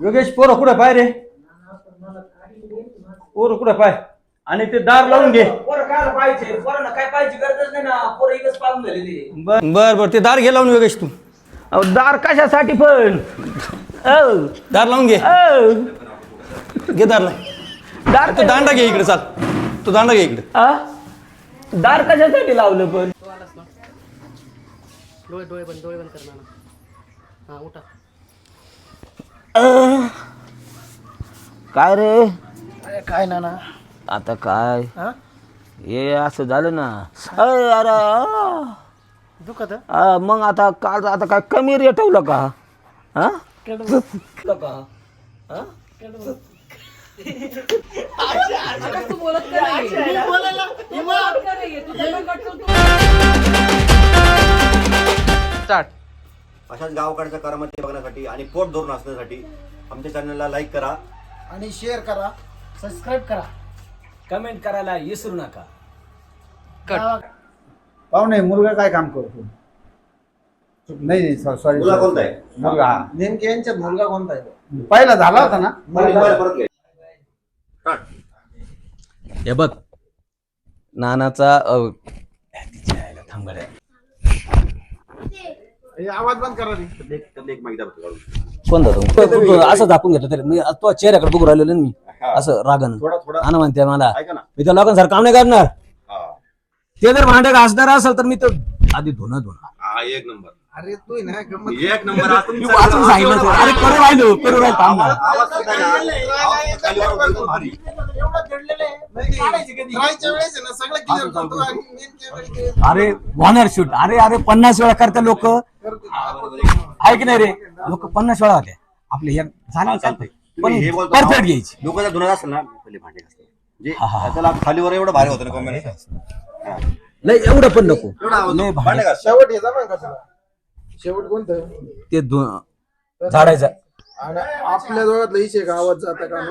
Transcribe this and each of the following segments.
योगेश पोरं कुठं पाय रे. पोरं कुठं पाय. आणि ते दार लावून घे. पोरं काय पाहिजे पोरांना काय पाहिजे गरजच नाही ना. पोरं इकच पाहून झाले ते बर बर बर. ते दार घे लावून योगेश तू. अहो, दार कशासाठी पण? अहो, दार लावून घे. अहो, घे दार लाव. दार तू दांडा घे इकडे चाल. तू दांडा घे इकडे. आ? दार कशासाठी लावलं पण? डोळे डोळे बंद डोळे बंद कर ना हा उठा. काय रे? अरे काय ना ना आता काय? हा? हे असं झालं ना. अरे अरे आ. दुखत? आ, मग आता काल आता काय कमी रेटवलं का? हा? स्टार्ट. अशाच गावकडच्या करामती बघण्यासाठी आणि पोट धरून असण्यासाठी आमच्या चॅनलला लाईक करा. आणि शेअर करा सबस्क्राईब करा कमेंट करायला विसरू नका पाहुणे मुलगा काय काम करतो नाही नाही सॉरी मुलगा कोणता आहे? मुलगा हा. नेमके यांच्यात मुलगा कोणता आहे पहिला झाला होता ना मोबाईल परत घे. हे बघ नानाचा अ, तिच्या आईला थांब गड्या. आवाज बंद करा रे. माहिती. कोणता तो? तो- तो- असं झापून घेतो तरी मी तो चेहऱ्याकडे बघू राहिलो ना मी हा. असं रागानं थोडा म्हणते मला ऐका ना मी त्या लोकांसारखं काम नाही करणार हा ते जर भांडे घासणार असेल तर मी तर आधी धुणं धुणार हा, एक नंबर अरे तू ना गंमत एक नंबर मी वाचून सांगितलं. अरे करू राहिलो करू राहिलो थांब ना. आवाज सुद्धा नाही. आवाज खाली वर होतो भारी. अरे वॉनर शूट अरे अरे पन्नास वेळा करते लोक. आहे की नाही रे? लोक पन्नास वेळा होते. आपले एक झालं चालतंय. पण हे बोलता परफेक्ट घ्यायची. लोक जर धुणार असेल ना पहिले भांडे. म्हणजे हा, हा, हा. त्याला झालीवर एवढं भारी होतं ना कॉम्बिनेशन लय एवढं पण नको. एवढा आवाज लय नको. भांडे भांडे घास. शेवट येतात ना कसं शेवट कोणतं? ते धु- झाडायचं. आणि आपल्या दोघातला का आवाज जाता का ना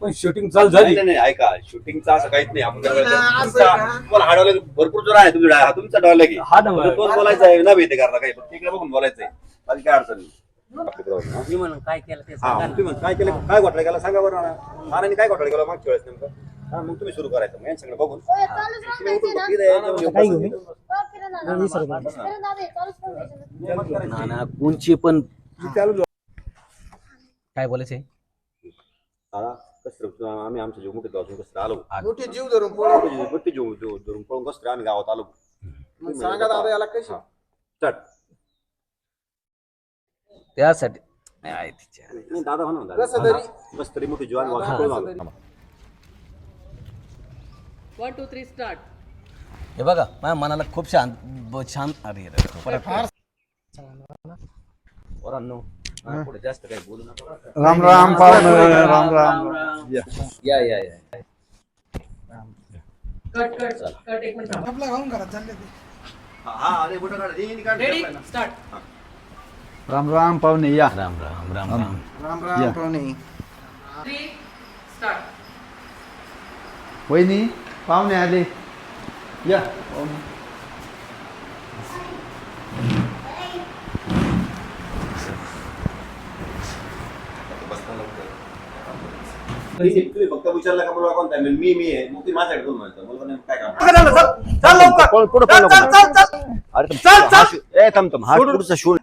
पण शूटिंग चालू नाही झाली. नाही, नाही ऐका शूटिंगचं असं काहीच नाही. आपण ना, असं तुमचा- आहे का? तुम्हाला हा dialogue भरपूर जोर आहे तुमचा dialogue, हा तुमचा डॉल की. हा ना बरं. तोच बोलायचा आहे ना भीती करता काही. पण तिकडे बघून बोलायचंय. बाकी काय अडचण नाही. हा? मी म्हणून काय केलं ते हा मग तुम्ही म्हणता, काय केलं? काय घोटाळा केला? सांगा बरं ना नानांनी काय घोटाळा केला मागच्या वेळेस नेमकं? हा मग तुम्ही सुरू करायचं. मग यांच्याकडे बघून. उठून येऊन बसायचं. नाना कोणची पण काय कसं रे, आम्ही आमच्या जीव मोठे जाऊन कसं आलो. मोठी जीव धरून मोठे जीव जीव धरून पळून कसं आम्ही गावात आलो. मग सांगा दादा याला कशी? चट त्यासाठी आहे तिच्या. नाही दादा म्हणा दादा. कसं तरी? कसं तरी मोठी जीवान वाजून हा, पळून कसं आलो. तरी. वन टू थ्री स्टार्ट हे बघा माझ्या मनाला खूप शांत ब- छान अरे अरे, परत पोरांनो, हा, पुढे जास्त काही बोलू नका. राम राम पाहुणे राम राम या. या या. या कट कट कट एक मिनिट आपला गाऊन घरात चालले ते. हा, अरे बोटं काढ. हे, काढ. रेडी स्टार्ट राम राम पाहुणे या. राम राम राम राम. राम. राम पाहुणे. थ्री स्टार्ट वहिनी पाहुणे आले. या. पाहुणे. तुम्ही तुम्ही फक्त विचारलं का मुलगा कोणता आहे? मी मी आहे. मग ती माझ्याकडे कोण म्हणतं मुलगा नेमकं काय काम अरे थांब. हा शू- ए थांब थांब. हा पुढचा शूट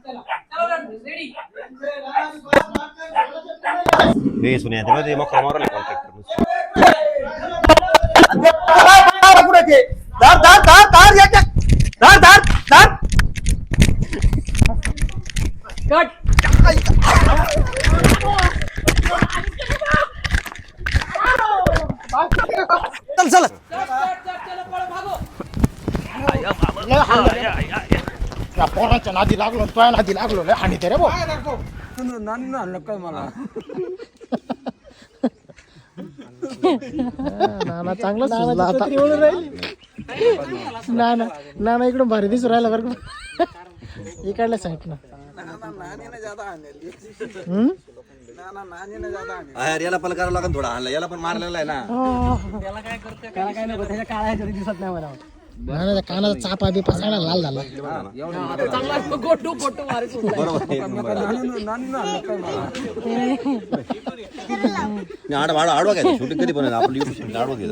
हे सुने ते ते मग मारले कॉन्ट्रॅक्टर कुठे ते धार धार धार धार याच्या धार धार धार कट. चल. चल चलो पळो भागो त्या पोराच्या नादी लागलो तुझ्या नादी लागलो. लय हानी ते रे भाऊ. नाना चांगला आता. नाना नाना इकडून भारी दिसू राहिला बरं का? इकडल्या साईड ना याला पण करावं लागेल थोडा हाणला. याला पण मारलेला आहे ना. त्याला काय नको त्याच्या काळ्या दिसत नाही मला. कानाचा चापा बिपा सगळा लाल झाला. बरोबर. नाही, आडवा आडवा घ्यायचं शूटिंग कधी पण. आपण आडवा घ्यायचं